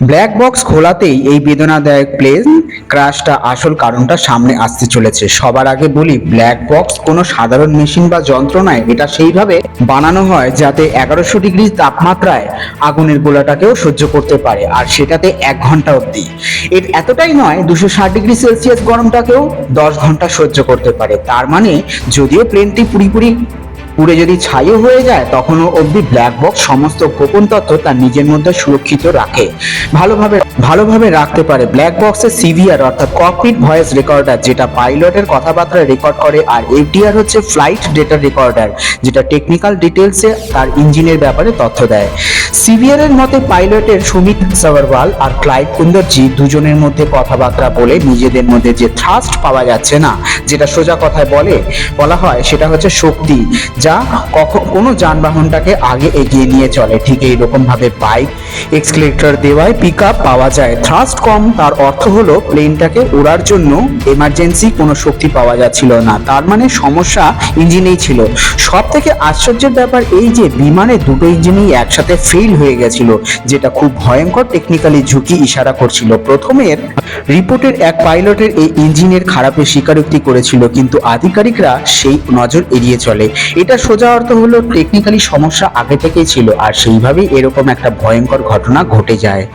Black box খোলাতেই এই বেদনাদায়ক plane ক্র্যাশটা আসল কারণটা সামনে আসতে চলেছে। সবার আগে বলি ব্ল্যাক বক্স কোনো সাধারণ মেশিন বা যন্ত্র নয়। এটা সেইভাবে বানানো হয় যাতে এগারোশো ডিগ্রি তাপমাত্রায় আগুনের গোলাটাকেও সহ্য করতে পারে, আর সেটাতে এক ঘণ্টা অবধি। এর এতটাই নয়, দুশো ষাট ডিগ্রি সেলসিয়াস গরমটাকেও দশ ঘণ্টা সহ্য করতে পারে। তার মানে যদিও প্লেনটি পুরোপুরি পুড়ে যদি ছাইও হয়ে যায়, তখনও অবধি ব্ল্যাক বক্স সমস্ত গোপন তথ্য তার নিজের মধ্যে সুরক্ষিত রাখে। ভালোভাবে ভালোভাবে রাখতে পারে ব্ল্যাক বক্সের সিভিআর অর্থাৎ ককপিট ভয়েস রেকর্ডার যেটা পাইলটের কথাবার্তা রেকর্ড করে, আর এফডিআর হচ্ছে ফ্লাইট ডেটা রেকর্ডার যেটা টেকনিক্যাল ডিটেলসে তার ইঞ্জিনের ব্যাপারে তথ্য দেয়। সিভিআর এর মতে পাইলটের সুমিত সাভারওয়াল আর ক্লাইভ কুন্দরজি দুজনের মধ্যে কথাবার্তা বলে নিজেদের মধ্যে যে থ্রাস্ট পাওয়া যাচ্ছে না, যেটা সোজা কথায় বলে, বলা হয় সেটা হচ্ছে শক্তি, যা কখন কোনো যানবাহনটাকে আগে এগিয়ে নিয়ে চলে। ঠিক এইরকম ভাবে বাইক এক্সকেলেটর দেওয়ায় পিক আপ পাওয়া যায়। থ্রাস্ট কম, তার অর্থ হলো প্লেনটাকে ওড়ার জন্য এমার্জেন্সি কোনো শক্তি পাওয়া যাচ্ছিল না। তার মানে সমস্যা ইঞ্জিনেই ছিল। সব থেকে আশ্চর্যের ব্যাপার এই যে বিমানে দুটো ইঞ্জিনই একসাথে ফেল হয়ে গেছিল, যেটা খুব ভয়ঙ্কর টেকনিক্যালি ঝুঁকি ইশারা করছিল। প্রথমের রিপোর্টের এক পাইলটের এই ইঞ্জিনের খারাপের স্বীকারোক্তি করেছিল, কিন্তু আধিকারিকরা সেই নজর এড়িয়ে চলে। এটা সোজা অর্থ হলো টেকনিক্যালি সমস্যা আগে থেকেই ছিল, আর সেইভাবেই এরকম একটা ভয়ঙ্কর ঘটনা ঘটে যায়।